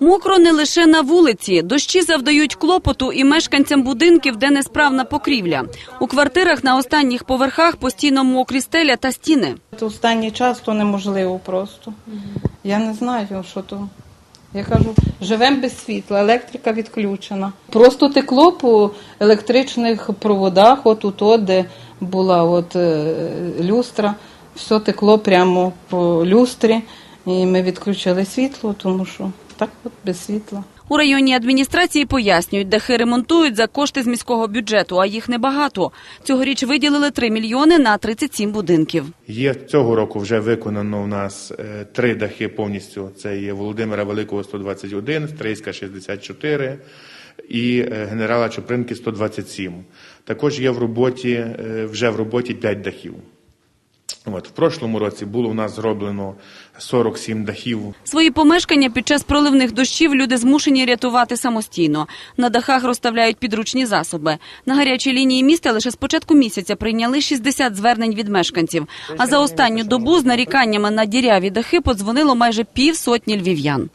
Мокро не лише на вулиці. Дощі завдають клопоту і мешканцям будинків, де несправна покрівля. У квартирах на останніх поверхах постійно мокрі стеля та стіни. Останній час то неможливо просто. Я не знаю, що то. Я кажу, живемо без світла, електрика відключена. Просто текло по електричних проводах, от тут, от, де була от, е, люстра, все текло прямо по люстрі. І ми відключили світло, тому що так от без світла. У районній адміністрації пояснюють, дахи ремонтують за кошти з міського бюджету, а їх небагато. Цьогоріч виділили 3 мільйони на 37 будинків. Є цього року вже виконано у нас е, три дахи повністю. Це є Володимира Великого 121, Стрийська 64 і е, генерала Чупринки 127. Також є в роботі е, вже в роботі 5 дахів. От в прошлому році було в нас зроблено 47 дахів. Свої помешкання під час проливних дощів люди змушені рятувати самостійно. На дахах розставляють підручні засоби. На гарячій лінії міста лише з початку місяця прийняли 60 звернень від мешканців. А за останню добу з наріканнями на діряві дахи подзвонило майже півсотні львів'ян.